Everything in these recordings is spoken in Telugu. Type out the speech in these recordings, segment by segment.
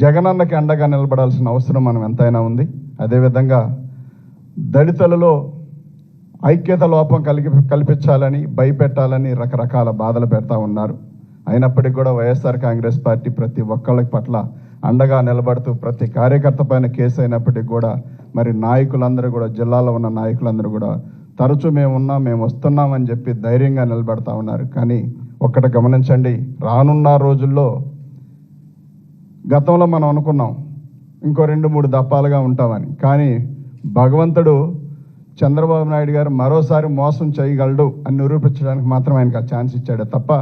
జగనన్నకి అండగా నిలబడాల్సిన అవసరం మనం ఎంతైనా ఉంది. అదేవిధంగా దళితులలో ఐక్యత లోపం కలిగి కల్పించాలని భయపెట్టాలని రకరకాల బాధలు పెడతా ఉన్నారు. అయినప్పటికీ కూడా వైఎస్ఆర్ కాంగ్రెస్ పార్టీ ప్రతి ఒక్కళ్ళ పట్ల అండగా నిలబడుతూ ప్రతి కార్యకర్త పైన కేసు అయినప్పటికీ కూడా మరి నాయకులందరూ కూడా జిల్లాలో ఉన్న నాయకులందరూ కూడా తరచూ మేమున్నాం మేము వస్తున్నామని చెప్పి ధైర్యంగా నిలబడతా ఉన్నారు. కానీ ఒక్కటి గమనించండి రానున్న రోజుల్లో గతంలో మనం అనుకున్నాం ఇంకో రెండు మూడు దప్పాలుగా ఉంటామని. కానీ భగవంతుడు చంద్రబాబు నాయుడు గారు మరోసారి మోసం చేయగలడు అని నిరూపించడానికి మాత్రం ఆయనకు ఆ ఛాన్స్ ఇచ్చాడు తప్ప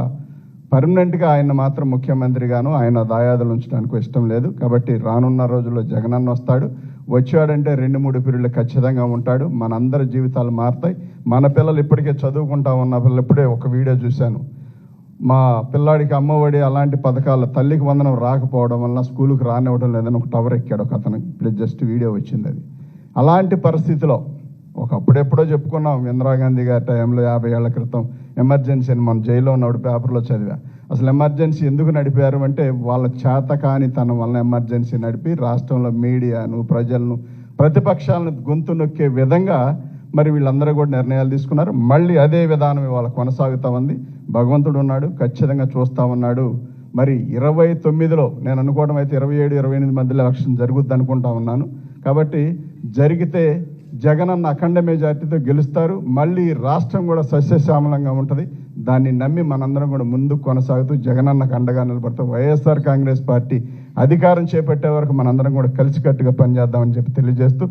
పర్మనెంట్గా ఆయన మాత్రం ముఖ్యమంత్రిగాను ఆయన దాయాదులు ఉంచడానికి ఇష్టం లేదు. కాబట్టి రానున్న రోజుల్లో జగనన్న వస్తాడు. వచ్చాడంటే రెండు మూడు పీరియడ్లు ఖచ్చితంగా ఉంటాడు. మనందరి జీవితాలు మారుతాయి. మన పిల్లలు ఇప్పటికే చదువుకుంటా ఉన్న పిల్లలు ఇప్పుడే ఒక వీడియో చూశాను. మా పిల్లాడికి అమ్మఒడి అలాంటి పథకాలు తల్లికి వందనం రాకపోవడం వల్ల స్కూలుకి రానివ్వడం లేదని ఒక టవర్ ఎక్కాడు ఒక అతను. ఇప్పుడు జస్ట్ వీడియో వచ్చింది అది. అలాంటి పరిస్థితిలో ఒకప్పుడెప్పుడో చెప్పుకున్నాం ఇందిరాగాంధీ గారి టైంలో యాభై ఏళ్ళ క్రితం ఎమర్జెన్సీ అని మనం జైల్లో ఉన్నప్పుడు పేపర్లో చదివా. అసలు ఎమర్జెన్సీ ఎందుకు నడిపారు అంటే వాళ్ళ చేత కాని తన వలన ఎమర్జెన్సీ నడిపి రాష్ట్రంలో మీడియాను ప్రజలను ప్రతిపక్షాలను గొంతు నొక్కే విధంగా మరి వీళ్ళందరూ కూడా నిర్ణయాలు తీసుకున్నారు. మళ్ళీ అదే విధానం ఇవాళ కొనసాగుతా ఉంది. భగవంతుడు ఉన్నాడు ఖచ్చితంగా చూస్తా ఉన్నాడు. మరి ఇరవై తొమ్మిదిలో నేను అనుకోవడం అయితే ఇరవై ఏడు ఇరవై ఎనిమిది మధ్యలో ఎలక్షన్ జరుగుద్ది అనుకుంటా ఉన్నాను. కాబట్టి జరిగితే జగనన్న అఖండ మెజార్టీతో గెలుస్తారు. మళ్ళీ రాష్ట్రం కూడా సస్యశ్యామలంగా ఉంటుంది. దాన్ని నమ్మి మనందరం కూడా ముందుకు కొనసాగుతూ జగనన్నకు అండగా నిలబడుతూ వైఎస్ఆర్ కాంగ్రెస్ పార్టీ అధికారం చేపట్టే వరకు మనందరం కూడా కలిసికట్టుగా పనిచేద్దామని చెప్పి తెలియజేస్తూ